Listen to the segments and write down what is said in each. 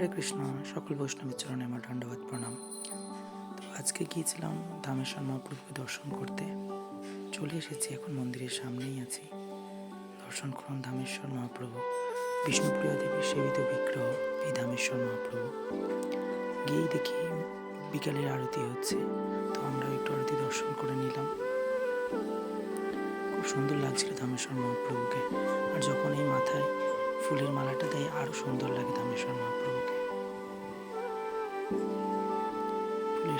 হরে কৃষ্ণ, সকল বৈষ্ণবের চরণে আমার দণ্ডবাদ প্রণাম। তো আজকে গিয়েছিলাম ধামেশ্বর মহাপ্রভুকে দর্শন করতে। চলে এসেছি, এখন মন্দিরের সামনেই আছি। দর্শন করুন ধামেশ্বর মহাপ্রভু, বিষ্ণুপ্রিয়া দেবীর সেবিত বিগ্রহ এই ধামেশ্বর মহাপ্রভু। গিয়েই দেখি বিকালের আরতি হচ্ছে, তো আমরা একটু আরতি দর্শন করে নিলাম। খুব সুন্দর লাগছিল ধামেশ্বর মহাপ্রভুকে। আর যখন এই মাথায় ফুলের মালাটা দেয় আরও সুন্দর লাগে ধামেশ্বর মহাপ্রভুকে।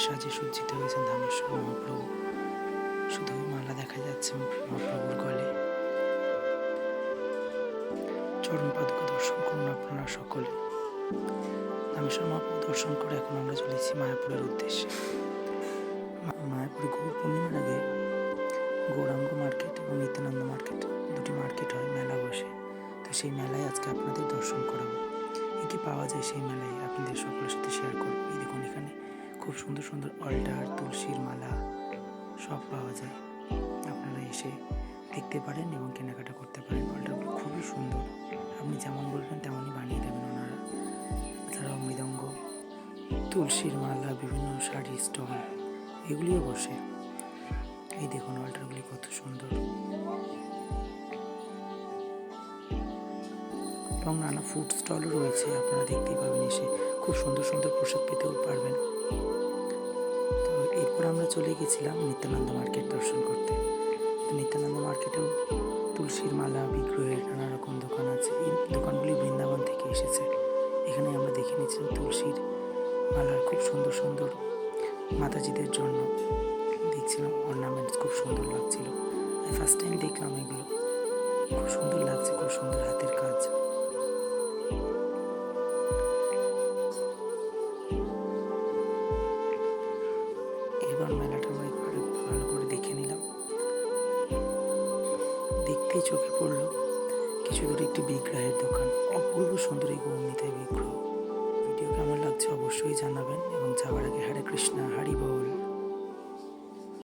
সাজে সজ্জিত হয়েছেন ধামেশ্বর মহাপ্রভু। শুধু মালা দেখা যাচ্ছে মহাপ্রভুর গলে। চরণ পাদুকা দর্শন করুন আপনারা সকলে। ধামেশ্বর মহাপ্রভু দর্শন করে এখন আমরা চলেছি মায়াপুরের উদ্দেশ্যে। মায়াপুরে গৌর পূর্ণিমার আগে গৌরাঙ্গ মার্কেট এবং নিত্যানন্দ মার্কেট দুটি মার্কেট হয়, মেলা বসে। তো সেই মেলায় আজকে আপনাদের দর্শন করাবো। কী পাওয়া যায় সেই মেলায় আপনাদের সকলের সাথে শেয়ার করব। খুব সুন্দর সুন্দর অল্টার, তুলসীর মালা সব পাওয়া যায়। আপনারা এসে দেখতে পারেন এবং কেনাকাটা করতে পারেন। অল্টারগুলো খুবই সুন্দর। আপনি যেমন বলবেন তেমনই বানিয়ে দেবেন ওনারা। এছাড়াও মৃদঙ্গ, তুলসীর মালা, বিভিন্ন শাড়ি, স্টল, এগুলিও বসে। এই দেখুন অল্টারগুলি কত সুন্দর। এবং নানা ফুড স্টলও রয়েছে। আপনারা দেখতেই পাবেন এসে। খুব সুন্দর সুন্দর পোশাক পেতেও পারবেন। চলে গেছিলাম নিত্যানন্দ মার্কেট দর্শন করতে। তো নিত্যানন্দ মার্কেটেও তুলসীর মালা, বিগ্রহের নানা রকম দোকান আছে। এই দোকানগুলি বৃন্দাবন থেকে এসেছে। এখানে আমরা দেখে নিয়েছিলাম তুলসীর মালার খুব সুন্দর সুন্দর মাতাজিদের জন্য। দেখছিলাম অর্নামেন্টস খুব সুন্দর লাগছিল। ফার্স্ট টাইম দেখলাম এগুলো। খুব সুন্দর লাগছে, খুব সুন্দর হাতের কাজ। এবার মেলাটা আমরা ভালো করে দেখে নিলাম। দেখতেই চোখে পড়ল, কিছু দূরে একটি বিগ্রহের দোকান। অপূর্ব সুন্দর এই গৌমিতায় বিগ্রহ ভিডিও কেমন লাগছে অবশ্যই জানাবেন এবং যাওয়ার আগে হরে কৃষ্ণা, হরি বল।